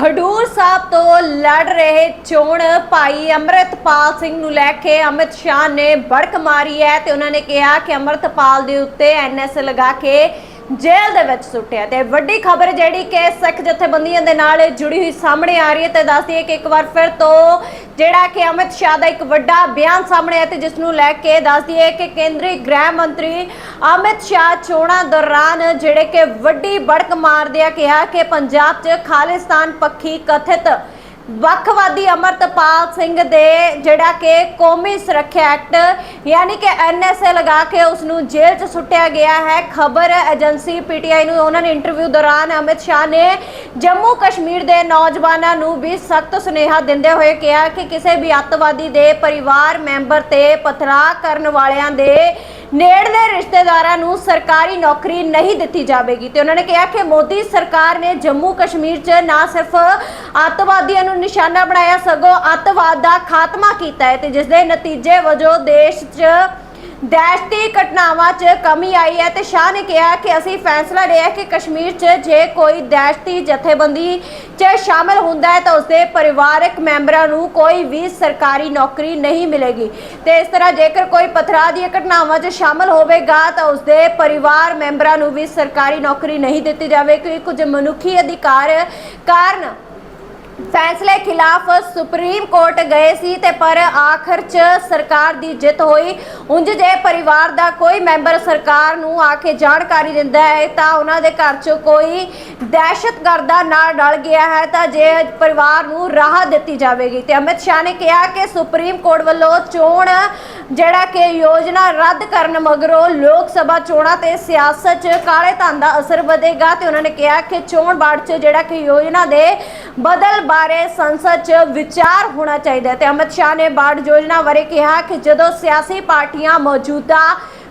ਖਡੂਰ ਸਾਹਿਬ ਤੋਂ ਲੜ ਰਹੇ ਚੋਣ ਭਾਈ ਅੰਮ੍ਰਿਤਪਾਲ ਸਿੰਘ ਨੂੰ ਲੈ ਕੇ ਅਮਿਤ ਸ਼ਾਹ ਨੇ ਬੜਕ ਮਾਰੀ ਹੈ ਤੇ ਉਹਨਾਂ ਨੇ ਕਿਹਾ ਕਿ ਅੰਮ੍ਰਿਤਪਾਲ ਦੇ ਉੱਤੇ ਐਨਐਸ ਲਗਾ ਕੇ ਜੇਲ੍ਹ ਦੇ ਵਿੱਚ ਸੁੱਟਿਆ ਤੇ ਵੱਡੀ ਖਬਰ ਜਿਹੜੀ ਕਿ ਸਿੱਖ ਜਥੇਬੰਦੀਆਂ ਦੇ ਨਾਲ ਜੁੜੀ ਹੋਈ ਸਾਹਮਣੇ ਆ ਰਹੀ ਹੈ ਤੇ ਦੱਸਦੀ ਹੈ ਕਿ ਇੱਕ ਵਾਰ ਫਿਰ ਤੋਂ ਜਿਹੜਾ ਕਿ ਅਮਿਤ ਸ਼ਾਹ ਦਾ ਇੱਕ ਵੱਡਾ ਬਿਆਨ ਸਾਹਮਣੇ ਆਇਆ ਤੇ ਜਿਸ ਨੂੰ ਲੈ ਕੇ ਦੱਸਦੀ ਹੈ ਕਿ ਕੇਂਦਰੀ ਗ੍ਰਹਿ ਮੰਤਰੀ ਅਮਿਤ ਸ਼ਾਹ ਚੋਣਾਂ ਦੌਰਾਨ ਜਿਹੜੇ ਕਿ ਵੱਡੀ ਬੜਕ ਮਾਰਦਿਆਂ ਕਿਹਾ ਕਿ ਪੰਜਾਬ 'ਚ ਖਾਲਿਸਤਾਨ ਪੱਖੀ ਕਥਿਤ ਵੱਖਵਾਦੀ ਅਮਰਤਪਾਲ ਸਿੰਘ ਦੇ ਜਿਹੜਾ ਕਿ ਕੌਮੀ ਸੁਰੱਖਿਆ ਐਕਟ, ਯਾਨੀ ਕਿ ਐਨਐਸਏ ਲਗਾ ਕੇ ਉਸ ਨੂੰ ਜੇਲ੍ਹ 'ਚ ਸੁੱਟਿਆ ਗਿਆ ਹੈ। ਖਬਰ ਏਜੰਸੀ ਪੀਟੀਆਈ ਨੂੰ ਉਹਨਾਂ ਨੇ ਇੰਟਰਵਿਊ ਦੌਰਾਨ ਅਮਿਤ ਸ਼ਾਹ ਨੇ ਜੰਮੂ ਕਸ਼ਮੀਰ ਦੇ ਨੌਜਵਾਨਾਂ ਨੂੰ ਵੀ ਸਖਤ ਸੁਨੇਹਾ ਦਿੰਦੇ ਹੋਏ ਕਿਹਾ ਕਿ ਕਿਸੇ ਵੀ ਅੱਤਵਾਦੀ ਦੇ ਪਰਿਵਾਰ ਮੈਂਬਰ ਤੇ ਪਥਰਾ ਕਰਨ ਵਾਲਿਆਂ ਦੇ ਨੇੜਲੇ ਰਿਸ਼ਤੇਦਾਰਾਂ ਨੂੰ ਸਰਕਾਰੀ ਨੌਕਰੀ ਨਹੀਂ ਦਿੱਤੀ ਜਾਵੇਗੀ ਤੇ ਉਹਨਾਂ ਨੇ ਕਿਹਾ ਕਿ ਮੋਦੀ ਸਰਕਾਰ ਨੇ ਜੰਮੂ ਕਸ਼ਮੀਰ 'ਚ ਨਾ ਸਿਰਫ ਅੱਤਵਾਦੀਆਂ ਨੂੰ ਨਿਸ਼ਾਨਾ ਬਣਾਇਆ, ਸਗੋਂ ਅੱਤਵਾਦ ਦਾ ਖਾਤਮਾ ਕੀਤਾ ਹੈ ਤੇ ਜਿਸ ਦੇ ਨਤੀਜੇ ਵਜੋਂ ਦੇਸ਼ 'ਚ ਦਹਿਸ਼ਤੀ ਘਟਨਾਵਾਂ 'ਚ ਕਮੀ ਆਈ ਹੈ ਤੇ ਸ਼ਾਹ ਨੇ ਕਿਹਾ ਕਿ ਅਸੀਂ ਫੈਸਲਾ ਲਿਆ ਕਿ ਕਸ਼ਮੀਰ 'ਚ ਜੇ ਕੋਈ ਦਹਿਸ਼ਤੀ ਜਥੇਬੰਦੀ 'ਚ ਸ਼ਾਮਲ ਹੁੰਦਾ ਹੈ ਤਾਂ ਉਸਦੇ ਪਰਿਵਾਰਕ ਮੈਂਬਰਾਂ ਨੂੰ ਕੋਈ ਵੀ ਸਰਕਾਰੀ ਨੌਕਰੀ ਨਹੀਂ ਮਿਲੇਗੀ। ਤੇ ਇਸ ਤਰ੍ਹਾਂ ਜੇਕਰ ਕੋਈ ਪਥਰਾ ਦੀਆਂ ਘਟਨਾਵਾਂ 'ਚ ਸ਼ਾਮਲ ਹੋਵੇਗਾ ਤਾਂ ਉਸਦੇ ਪਰਿਵਾਰ ਮੈਂਬਰਾਂ ਨੂੰ ਵੀ ਸਰਕਾਰੀ ਨੌਕਰੀ ਨਹੀਂ ਦਿੱਤੀ ਜਾਵੇਗੀ। ਕੁਝ ਮਨੁੱਖੀ ਅਧਿਕਾਰ ਕਾਰਨ ਫੈਸਲੇ ਖਿਲਾਫ ਸੁਪਰੀਮ ਕੋਰਟ ਗਏ ਸੀ ਤੇ ਪਰ ਆਖਰ 'ਚ ਸਰਕਾਰ ਦੀ ਜਿੱਤ ਹੋਈ। ਉਂਝ ਜੇ ਪਰਿਵਾਰ ਦਾ ਕੋਈ ਮੈਂਬਰ ਸਰਕਾਰ ਨੂੰ ਆ ਕੇ ਜਾਣਕਾਰੀ ਦਿੰਦਾ ਹੈ, ਤਾਂ ਉਹਨਾਂ ਦੇ ਘਰ 'ਚ ਕੋਈ ਦਹਿਸ਼ਤਗਰਦਾ ਨਾਲ ਡਲ ਗਿਆ ਹੈ, ਤਾਂ ਜੇ ਪਰਿਵਾਰ ਨੂੰ ਰਾਹਤ ਦਿੱਤੀ ਜਾਵੇਗੀ। ਤੇ ਅਮਿਤ ਸ਼ਾਹ ਨੇ ਕਿਹਾ ਕਿ ਸੁਪਰੀਮ ਕੋਰਟ ਵੱਲੋਂ ਚੋਣ, ਜਿਹੜਾ ਕਿ ਯੋਜਨਾ ਰੱਦ ਕਰਨ ਮਗਰੋਂ ਲੋਕ ਸਭਾ ਚੋਣਾਂ ਤੇ ਸਿਆਸਤ 'ਚ ਕਾਲੇ ਧਨ ਦਾ ਅਸਰ ਵਧੇਗਾ, ਤੇ ਉਹਨਾਂ ਨੇ ਕਿਹਾ ਕਿ ਚੋਣ ਬਾੜ 'ਚ ਜਿਹੜਾ ਕਿ ਯੋਜਨਾ ਦੇ ਬਦਲ ਬਾਰੇ ਸੰਸਦ 'ਚ ਵਿਚਾਰ ਹੋਣਾ ਚਾਹੀਦਾ ਹੈ। ਤੇ ਅਮਿਤ ਸ਼ਾਹ ਨੇ ਬਾੜ ਯੋਜਨਾ ਬਾਰੇ ਕਿਹਾ ਕਿ ਜਦੋਂ ਸਿਆਸੀ ਪਾਰਟੀਆਂ ਮੌਜੂਦਾ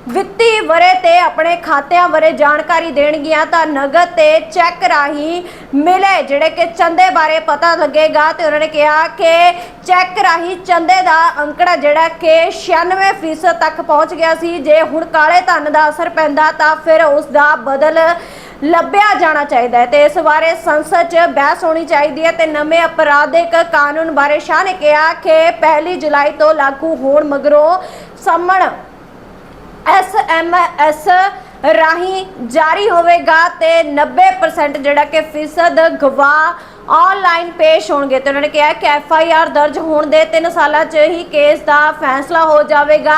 ਵਿੱਤੀ ਵਰੇ ਤੇ ਆਪਣੇ ਖਾਤਿਆਂ ਬਾਰੇ ਜਾਣਕਾਰੀ ਦੇਣਗੀਆਂ ਤਾਂ ਨਗਦ ਤੇ ਚੈੱਕ ਰਾਹੀਂ ਮਿਲੇ, ਜਿਹੜੇ ਕਿ ਚੰਦੇ ਬਾਰੇ ਪਤਾ ਲੱਗੇਗਾ। ਤੇ ਉਹਨਾਂ ਨੇ ਕਿਹਾ ਕਿ ਚੈੱਕ ਰਾਹੀਂ ਚੰਦੇ ਦਾ ਅੰਕੜਾ ਜਿਹੜਾ ਕਿ 96% ਤੱਕ ਪਹੁੰਚ ਗਿਆ ਸੀ। ਜੇ ਹੁਣ ਕਾਲੇ ਧਨ ਦਾ ਅਸਰ ਪੈਂਦਾ ਤਾਂ ਫਿਰ ਉਸ ਦਾ ਬਦਲ ਲੱਭਿਆ ਜਾਣਾ ਚਾਹੀਦਾ ਹੈ। ਤੇ ਇਸ ਬਾਰੇ ਸੰਸਦ 'ਚ ਬਹਿਸ ਹੋਣੀ ਚਾਹੀਦੀ ਹੈ ਤੇ ਨਵੇਂ ਅਪਰਾਧਿਕ ਕਾਨੂੰਨ ਬਾਰੇ ਸ਼ਾਹ ਨੇ ਕਿਹਾ ਕਿ 1 ਜੁਲਾਈ ਤੋਂ ਲਾਗੂ ਹੋਣ ਮਗਰੋਂ ਸੰਮਣ ਐਸਐਮਐਸ ਰਾਹੀਂ ਜਾਰੀ ਹੋਵੇਗਾ ਤੇ 90% ਜਿਹੜਾ ਕਿ ਫੀਸਦ ਗਵਾਹ ਆਨਲਾਈਨ ਪੇਸ਼ ਹੋਣਗੇ। ਤੇ ਉਹਨਾਂ ਨੇ ਕਿਹਾ ਕਿ ਐਫ ਆਈ ਆਰ ਦਰਜ ਹੋਣ ਦੇ 3 ਸਾਲਾਂ 'ਚ ਹੀ ਕੇਸ ਦਾ ਫੈਸਲਾ ਹੋ ਜਾਵੇਗਾ।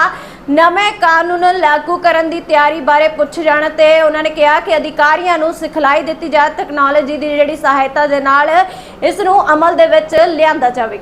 ਨਵੇਂ ਕਾਨੂੰਨ ਲਾਗੂ ਕਰਨ ਦੀ ਤਿਆਰੀ ਬਾਰੇ ਪੁੱਛ ਜਾਣ ਤੇ ਉਹਨਾਂ ਨੇ ਕਿਹਾ ਕਿ ਅਧਿਕਾਰੀਆਂ ਨੂੰ ਸਿਖਲਾਈ ਦਿੱਤੀ ਜਾ ਤਕਨਾਲੋਜੀ ਦੀ ਜਿਹੜੀ ਸਹਾਇਤਾ ਦੇ ਨਾਲ ਇਸ ਨੂੰ ਅਮਲ ਦੇ ਵਿੱਚ ਲਿਆਂਦਾ ਜਾਵੇਗਾ।